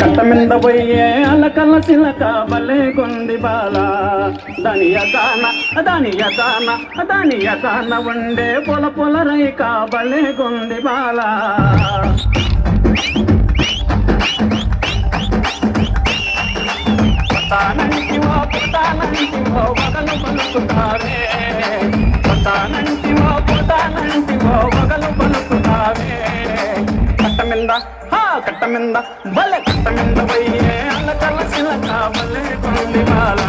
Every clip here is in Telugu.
కట్టమింద పోయే అలకల సిలక బలే కొంది బాల. దాని యకాన దాని యకాన దాని యకాన ఉండే పొల పొల రైక బలే. కొంది బాల పుతానంటివో పుతానంటివో వగలు పలుకుతారే. పుతానంటివో పుతానంటివో కట్టమింద బలె కట్టమింద పోయే అలకల సిలక బలే కొంది బాల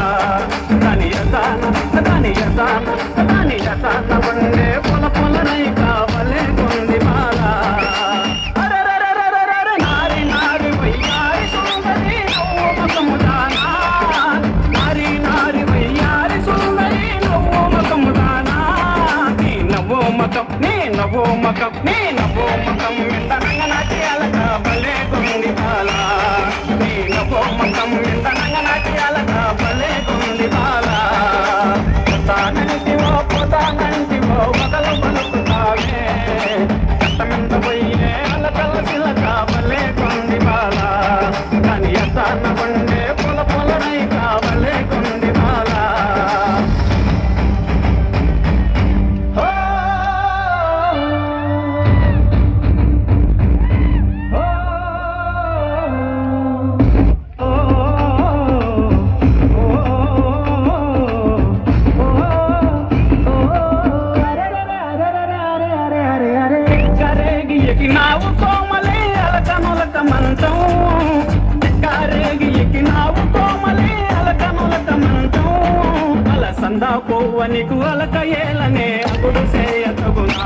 దాని యతాన దాని యతాన దాని యతాన ఉండే పొల పొల రైక బలే కొంది బాల అరెరెరెరెరెరె నారి నారి వయ్యారి సుందరి నవ్వు ముఖము దానా నారి నారి వయ్యారి సుందరి నవ్వు ముఖము దానా నీ నవ్వు నీ నవ్వు నీ పోవనికు అలక ఏలనే అప్పుడు చేయతగునా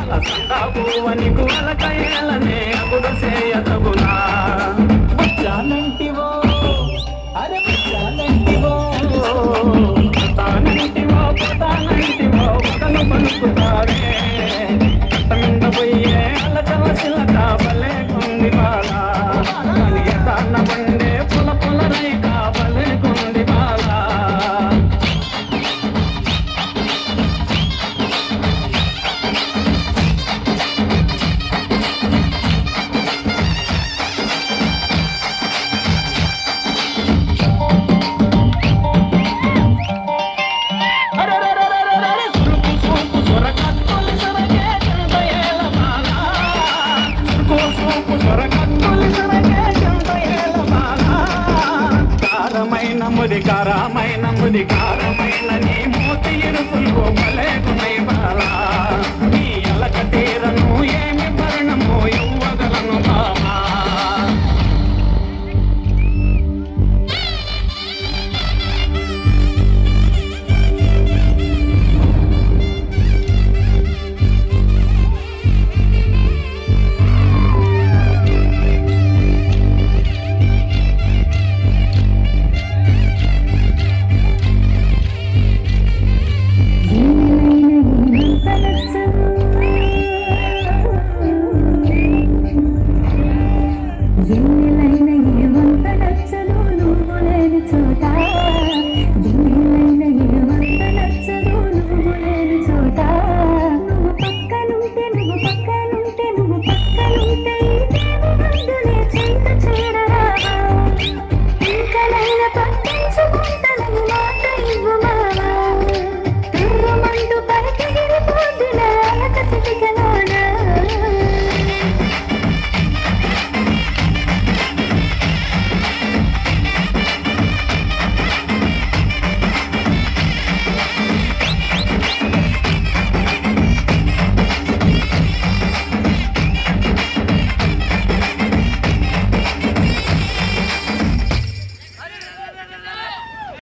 అల సందా పోవనికు అలక ఏలనే అప్పుడు చేయతగునా ముచ్చాలంటివో అరే తానంటివో తానంటివో ఒకను పలుకుతారే కారమైన ముది కారమైన ముది కారమైన నీ మూతి ఇరుకులు భలే గుణై Independencia, Independencia.